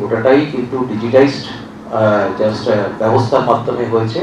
গোটাটাই কিন্তু digitised just ব্যবস্থার মাধ্যমে হয়েছে।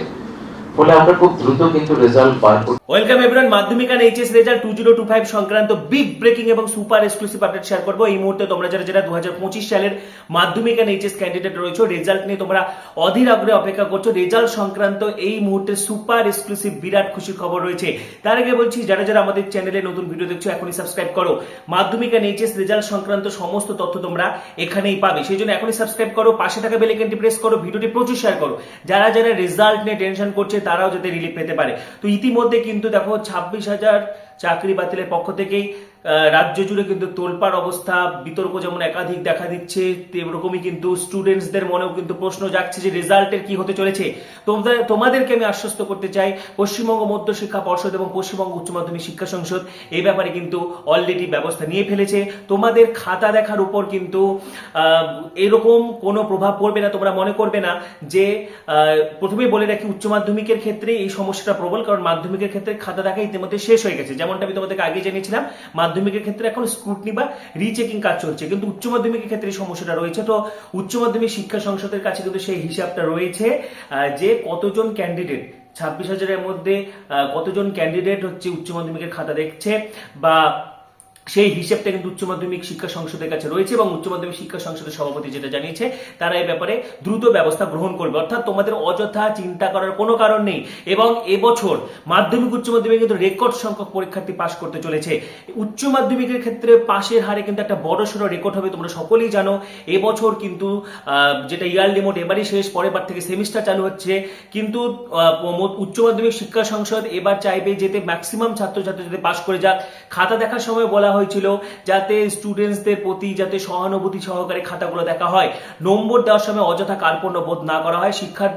ফলে আমরা খুব দ্রুত কিন্তু রেজাল্ট বার ওয়েলকাম এভরিওয়ান মাধ্যমিক আর HS result two zero two five সংক্রান্ত বিগ ব্রেকিং এবং সুপার এক্সক্লুসিভ আপডেট শেয়ার করব। এই মুহূর্তে তোমরা যারা যারা দু হাজার পঁচিশ সালের মাধ্যমিক আর এইচএস ক্যান্ডিডেট রেজাল্ট নিয়ে তোমরা অধীর আগ্রহে অপেক্ষা করছ। রেজাল্ট সংক্রান্ত এই মুহূর্তে সুপার এক্সক্লুসিভ বিরাট খুশির খবর রয়েছে। তার আগে বলছি, যারা যারা আমাদের চ্যানেলে নতুন ভিডিও দেখছ, এখনই সাবস্ক্রাইব করো। মাধ্যমিক আর এইচএস রেজাল্ট সংক্রান্ত সমস্ত তথ্য তোমরা এখানেই পাবে। সেই জন্য এখনই সাবস্ক্রাইব করো, পাশে থাকা বেলাইকনটি প্রেস করো, ভিডিওটি প্রচুর শেয়ার করো। যারা যারা রেজাল্ট নিয়ে টেনশন করছে তারাও যাতে রিলিফ পেতে পারে। তো ইতিমধ্যে কিন্তু দেখো ছাব্বিশ হাজার চাকরি বাতিলের পক্ষ থেকেই রাজ্য জুড়ে কিন্তু তোলপাড় অবস্থা, বিতর্ক যেমন একাধিক দেখা দিচ্ছে এরকমই কিন্তু স্টুডেন্টসদের মনেও কিন্তু প্রশ্ন জাগছে যে রেজাল্টের কি হতে চলেছে। তোমাদের, তোমাদেরকে আমি আশ্বস্ত করতে চাই, পশ্চিমবঙ্গ মধ্য শিক্ষা পর্ষদ এবং পশ্চিমবঙ্গ উচ্চ মাধ্যমিক শিক্ষা সংসদ এই ব্যাপারে কিন্তু অলরেডি ব্যবস্থা নিয়ে ফেলেছে। তোমাদের খাতা দেখার উপর কিন্তু এরকম কোনো প্রভাব পড়বে না, তোমরা মনে করবে না যে প্রথমেই বলে রাখি উচ্চ মাধ্যমিকের ক্ষেত্রে এই সমস্যাটা প্রবল, কারণ মাধ্যমিকের ক্ষেত্রে খাতা দেখা ইতিমধ্যে শেষ হয়ে গেছে। যেমনটা আমি তোমাদেরকে আগে জানিয়েছিলাম, মাধ্যমিকের ক্ষেত্রে এখন স্ক্রুটনি বা রিচেকিং কাজ চলছে, কিন্তু উচ্চ মাধ্যমিকের ক্ষেত্রে সমস্যাটা রয়েছে। তো উচ্চ মাধ্যমিক শিক্ষা সংসদের কাছে কিন্তু সেই হিসাবটা রয়েছে যে কতজন ক্যান্ডিডেট ছাব্বিশ হাজারের মধ্যে কতজন ক্যান্ডিডেট হচ্ছে উচ্চ মাধ্যমিকের খাতা দেখছে বা সেই হিসেবটা কিন্তু উচ্চ মাধ্যমিক শিক্ষা সংসদের কাছে রয়েছে এবং উচ্চ মাধ্যমিক শিক্ষা সংসদের সভাপতি যেটা জানিয়েছে, তারা এই ব্যাপারে দ্রুত ব্যবস্থা গ্রহণ করবে। অর্থাৎ তোমাদের অযথা চিন্তা করার কোনো কারণ নেই এবং এবছর মাধ্যমিক উচ্চ মাধ্যমিক কিন্তু রেকর্ড সংখ্যক পরীক্ষার্থী পাশ করতে চলেছে। উচ্চ মাধ্যমিকের ক্ষেত্রে পাশের হারে কিন্তু একটা বড় সড়ো রেকর্ড হবে তোমরা সকলেই জানো। এবছর কিন্তু যেটা ইয়ার লিমিট এবারই শেষ, পরের বার থেকে সেমিস্টার চালু হচ্ছে। কিন্তু উচ্চ মাধ্যমিক শিক্ষা সংসদ এবার চাইবে যেতে ম্যাক্সিমাম ছাত্রছাত্রী যাতে পাশ করে যাক। খাতা দেখার সময় বলা হয়েছিল যাতে স্টুডেন্টসদের প্রতি, যাতে সহানুভূতি সহকারে খাতাগুলো দেখা হয়। নম্বর দেওয়ার সময় অযথা কার্পণ্য বোধ না করা হয়। শিক্ষার,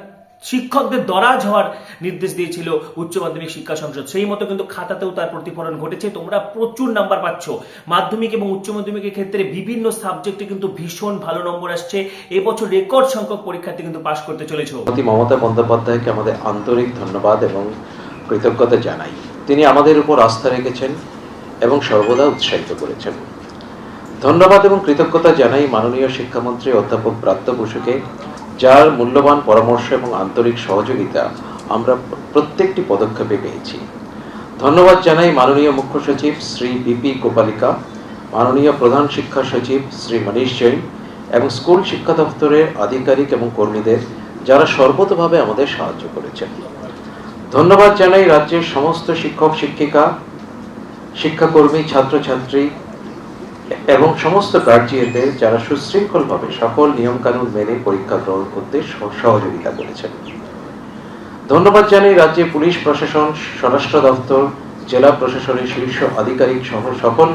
শিক্ষকদের দরাজ হওয়ার নির্দেশ দিয়েছিল উচ্চ মাধ্যমিক শিক্ষা সংসদ। সেই মতো কিন্তু খাতাতেও তার প্রতিফলন ঘটেছে। তোমরা প্রচুর নাম্বার পাচ্ছ। মাধ্যমিক এবং উচ্চ মাধ্যমিকের ক্ষেত্রে বিভিন্ন সাবজেক্টে কিন্তু ভীষণ ভালো নম্বর আসছে। এবছর রেকর্ড সংখ্যক পরীক্ষার্থী কিন্তু পাশ করতে চলেছে। মমতা বন্দ্যোপাধ্যায়কে আমাদের আন্তরিক ধন্যবাদ এবং কৃতজ্ঞতা জানাই। তিনি আমাদের উপর আস্থা রেখেছেন। এবং সর্বদা উৎসাহিত করেছেন। ধন্যবাদ এবং কৃতজ্ঞতা জানাই মাননীয় শিক্ষামন্ত্রী অধ্যাপক ব্রাত্য বসুকে, যার মূল্যবান পরামর্শ এবং আন্তরিক সহযোগিতা আমরা প্রত্যেকটি পদক্ষেপে পেয়েছি। ধন্যবাদ জানাই মাননীয় মুখ্য সচিব শ্রী বিপি গোপালিকা মাননীয় প্রধান শিক্ষা সচিব শ্রী মনীষ জৈন এবং স্কুল শিক্ষা দপ্তরের আধিকারিক এবং কর্মীদের, যারা সর্বতভাবে আমাদের সাহায্য করেছেন। ধন্যবাদ জানাই রাজ্যের সমস্ত শিক্ষক শিক্ষিকা শিক্ষাকর্মী, ছাত্রছাত্রী এবং সমস্ত গার্জিয়ানদের যারা সুশৃঙ্খলভাবে সকল নিয়মকানুন মেনে পরীক্ষা গ্রহণ করতে সহযোগিতা করেছেন। ধন্যবাদ জানাই রাজ্যের পুলিশ প্রশাসন, স্বরাষ্ট্র দপ্তর, জেলা প্রশাসনের শীর্ষ আধিকারিক সহ সকল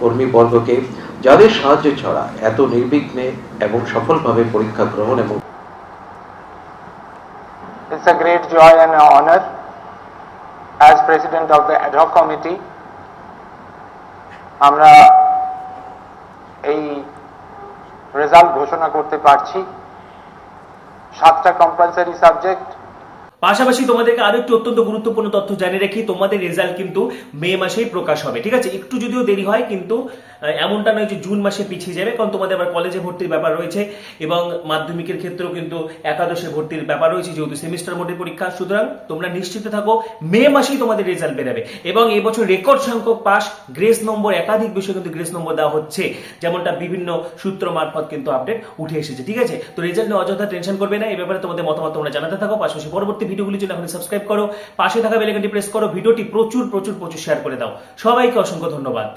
কর্মীবর্গকে যাদের সাহায্য ছাড়া এত নির্বিঘ্নে এবং সফলভাবে পরীক্ষা গ্রহণ এবং It's a great joy and an honor as president of the ad hoc committee আমরা এই রেজাল্ট ঘোষণা করতে পারছি। সাতটা কম্পালসারি সাবজেক্ট পাশাপাশি তোমাদেরকে আরও একটি অত্যন্ত গুরুত্বপূর্ণ তথ্য জানিয়ে রাখি, তোমাদের রেজাল্ট কিন্তু মে মাসেই প্রকাশ হবে, ঠিক আছে? একটু যদিও দেরি হয়, কিন্তু এমনটা নয় যে জুন মাসে পিছিয়ে যাবে, কারণ তোমাদের আবার কলেজে ভর্তির ব্যাপার রয়েছে এবং মাধ্যমিকের ক্ষেত্রেও কিন্তু একাদশে ভর্তির ব্যাপার রয়েছে, যেহেতু সেমিস্টার মোডের পরীক্ষা। সুতরাং তোমরা নিশ্চিত থাকো, মে মাসেই তোমাদের রেজাল্ট বেরোবে এবং এবছর রেকর্ড সংখ্যক পাস গ্রেস নম্বর একাধিক বিষয়ে কিন্তু গ্রেস নম্বর দেওয়া হচ্ছে, যেমনটা বিভিন্ন সূত্র মারফত কিন্তু আপডেট উঠে এসেছে, ঠিক আছে? তো রেজাল্ট নিয়ে অযথা টেনশন করবে না, এই ব্যাপারে তোমাদের মতামত তোমরা জানাতে থাকো, পাশাপাশি পরবর্তী ভিডিওগুলির জন্য আমাদের সাবস্ক্রাইব করো, পাশে থাকা বেলাইকনটি প্রেস করো, ভিডিওটি প্রচুর প্রচুর প্রচুর শেয়ার করে দাও। সবাইকে অসংখ্য ধন্যবাদ।